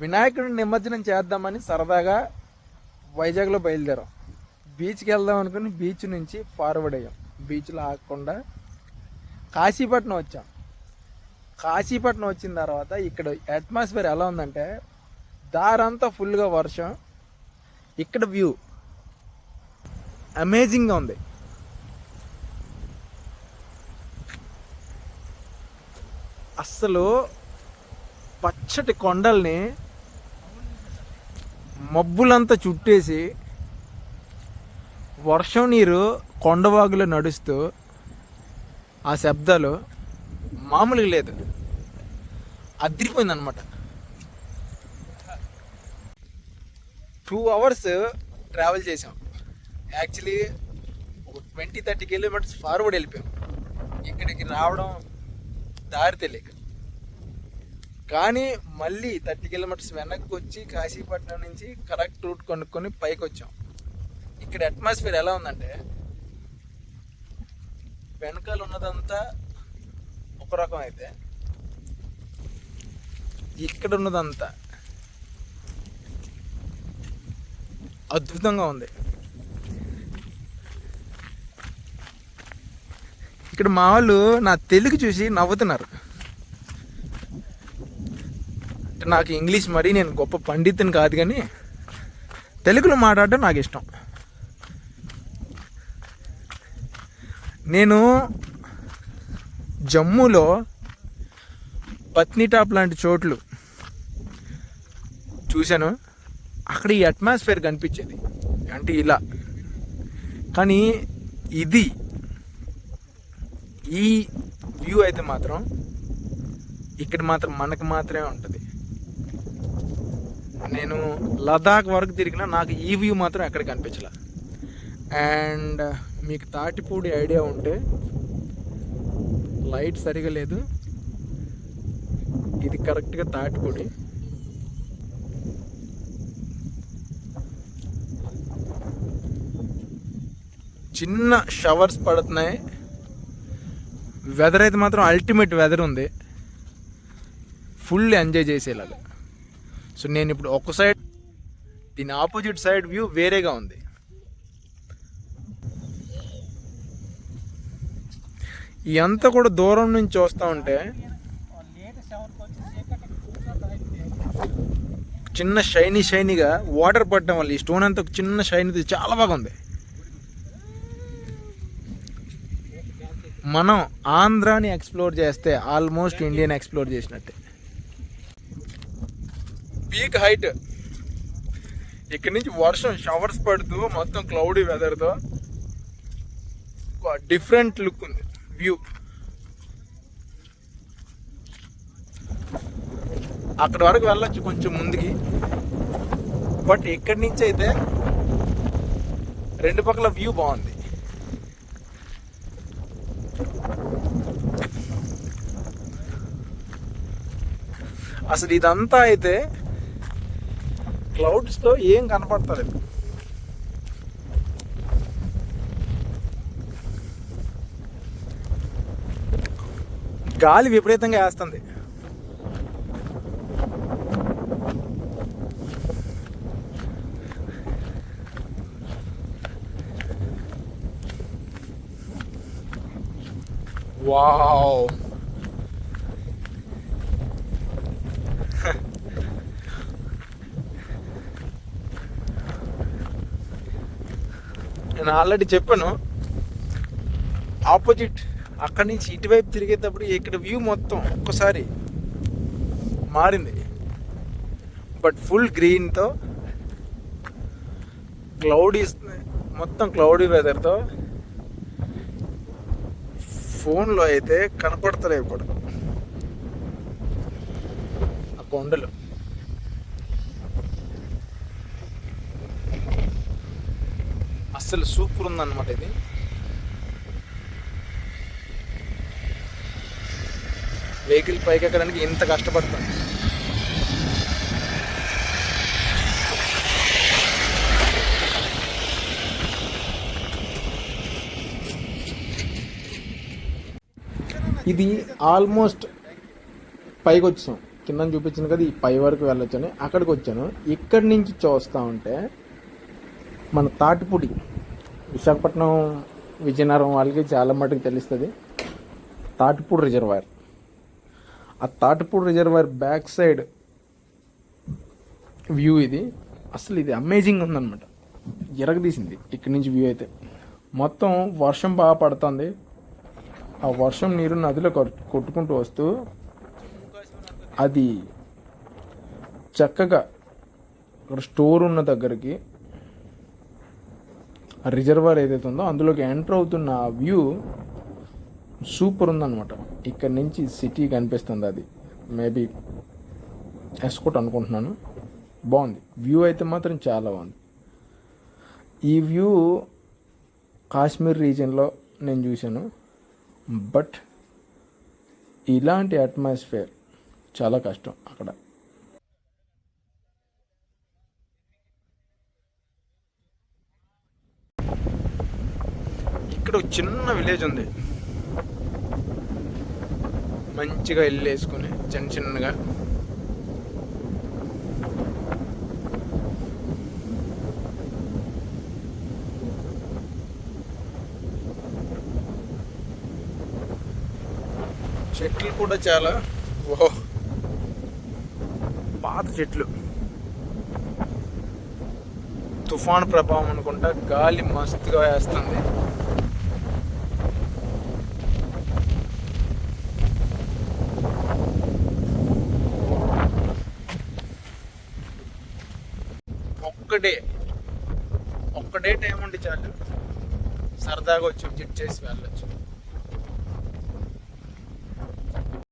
వినాయకుడిని నిమజ్జనం చేద్దామని సరదాగా వైజాగ్లో బయలుదేరాం. బీచ్కి వెళ్దాం అనుకుని బీచ్ నుంచి ఫార్వర్డ్ అయ్యాం. బీచ్లో ఆగకుండా కాశీపట్నం వచ్చాం. కాశీపట్నం వచ్చిన తర్వాత ఇక్కడ అట్మాస్ఫియర్ ఎలా ఉందంటే దారంతా ఫుల్గా వర్షం ఇక్కడ వ్యూ అమేజింగ్గా ఉంది. అస్సలు పచ్చటి కొండల్ని మబ్బులంతా చుట్టేసి వర్షం నీరు కొండవాగులో నడుస్తూ ఆ శబ్దాలు మామూలుగా లేదు. అదిరిపోయింది అనమాట టూ అవర్స్ ట్రావెల్ చేసాం యాక్చువల్లీ ఒక ట్వంటీ థర్టీ కిలోమీటర్స్ ఫార్వర్డ్ వెళ్ళిపోయాం. ఇక్కడికి రావడం దారి తెలియక. కానీ మళ్ళీ థర్టీ కిలోమీటర్స్ వెనక్కి వచ్చి కాశీపట్నం నుంచి కరెక్ట్ రూట్ కొనుక్కొని పైకి వచ్చాం ఇక్కడ అట్మాస్ఫియర్ ఎలా ఉందంటే వెనకాల ఉన్నదంతా ఒక రకం అయితే ఇక్కడ ఉన్నదంతా అద్భుతంగా ఉంది. ఇక్కడ మా వాళ్ళు నా తెలుగు చూసి నవ్వుతున్నారు. అంటే నాకు ఇంగ్లీష్ మరీ నేను గొప్ప పండితుని కాదు కానీ తెలుగులో మాట్లాడటం నాకు ఇష్టం. నేను జమ్మూలో పత్నిటాప్ లాంటి చోట్లు చూశాను. అక్కడ ఈ అట్మాస్ఫియర్ కనిపించేది. అంటే ఇలా. కానీ ఇది ఈ వ్యూ అయితే మాత్రం ఇక్కడ మాత్రం మనకు మాత్రమే ఉంటుంది. నేను లదాఖ్ వరకు తిరిగినా నాకు ఈ వ్యూ మాత్రం ఎక్కడ కనిపించలే. అండ్ మీకు తాటిపూడి ఐడియా ఉంటే లైట్ సరిగా లేదు. ఇది కరెక్ట్గా తాటిపూడి. చిన్న షవర్స్ పడుతున్నాయి. వెదర్ అయితే మాత్రం అల్టిమేట్ వెదర్ ఉంది. ఫుల్ ఎంజాయ్ చేసేలాగా. సో నేను ఇప్పుడు ఒక సైడ్ దీని ఆపోజిట్ సైడ్ వ్యూ వేరేగా ఉంది. ఇదంతా కూడా దూరం నుంచి చూస్తూ ఉంటే చిన్న షైనీ షైనీగా వాటర్ పడటం వల్ల ఈ స్టోన్ అంతా చిన్న షైనీ చాలా బాగుంది మనం ఆంధ్రాని ఎక్స్ప్లోర్ చేస్తే ఆల్మోస్ట్ ఇండియన్ ఎక్స్ప్లోర్ చేసినట్టే. Peak height. ఇక్కడ నుంచి వర్షం షవర్స్ పడుతూ మొత్తం క్లౌడీ వెదర్తో డిఫరెంట్ లుక్ ఉంది. వ్యూ అక్కడ వరకు వెళ్ళొచ్చు కొంచెం ముందుకి. బట్ ఇక్కడి నుంచి అయితే రెండు పక్కల వ్యూ బాగుంది. అసలు ఇదంతా అయితే క్లౌడ్స్తో ఏం కనపడతలేదు. గాలి విపరీతంగా వేస్తుంది. వావ్. నేను ఆల్రెడీ చెప్పాను. ఆపోజిట్ అక్కడి నుంచి ఇటువైపు తిరిగేటప్పుడు ఇక్కడ వ్యూ మొత్తం ఒక్కసారి మారింది. బట్ ఫుల్ గ్రీన్తో క్లౌడీ మొత్తం క్లౌడీ వెదర్తో ఫోన్లో అయితే కనపడతలేవు కూడా ఆ కొండలు. అస్సలు సూపర్ ఉందన్నమాట ఇది. వెహికల్ పైకి ఎక్కడానికి ఇంత కష్టపడతాను ఇది ఆల్మోస్ట్ పైకి వచ్చాం. కింద చూపించింది కదా ఈ పై వరకు వెళ్ళొచ్చని. అక్కడికి వచ్చాను. ఇక్కడి నుంచి చూస్తా ఉంటే మన తాటిపూడి విశాఖపట్నం విజయనగరం వాళ్ళకి చాలా మటుకు తెలుస్తుంది. తాటిపూడి రిజర్వాయర్. ఆ Tatipudi reservoir back side view ఇది. అసలు ఇది అమేజింగ్ ఉందన్నమాట. ఎరగదీసింది. ఇక్కడి నుంచి వ్యూ అయితే. మొత్తం వర్షం బాగా పడుతుంది. ఆ వర్షం నీరు నదిలో కొట్టుకుంటూ వస్తూ అది చక్కగా అక్కడ స్టోర్ ఉన్న దగ్గరికి ఆ ఏదైతే ఉందో అందులోకి ఎంటర్ అవుతున్న ఆ వ్యూ సూపర్ ఉందన్నమాట. ఇక్కడ నుంచి సిటీ కనిపిస్తుంది అది. మేబీ ఎస్కోట్ అనుకుంటున్నాను. బాగుంది. వ్యూ అయితే మాత్రం చాలా బాగుంది. ఈ వ్యూ కాశ్మీర్ రీజియన్లో నేను చూశాను. బట్ ఇలాంటి అట్మాస్ఫియర్ చాలా కష్టం అక్కడ. ఇక్కడ ఒక చిన్న విలేజ్ ఉంది. మంచిగా ఇల్లు వేసుకొని చిన్న చిన్నగా. చెట్లు కూడా చాలా. ఓహో పాత చెట్లు. తుఫాన్ ప్రభావం అనుకుంటా గాలి మస్తుగా వేస్తుంది. ఒక్కడే ఒక్కడే టైం ఉండి చాలు. సరదాగా వచ్చి విజిట్ చేసి వెళ్ళొచ్చు.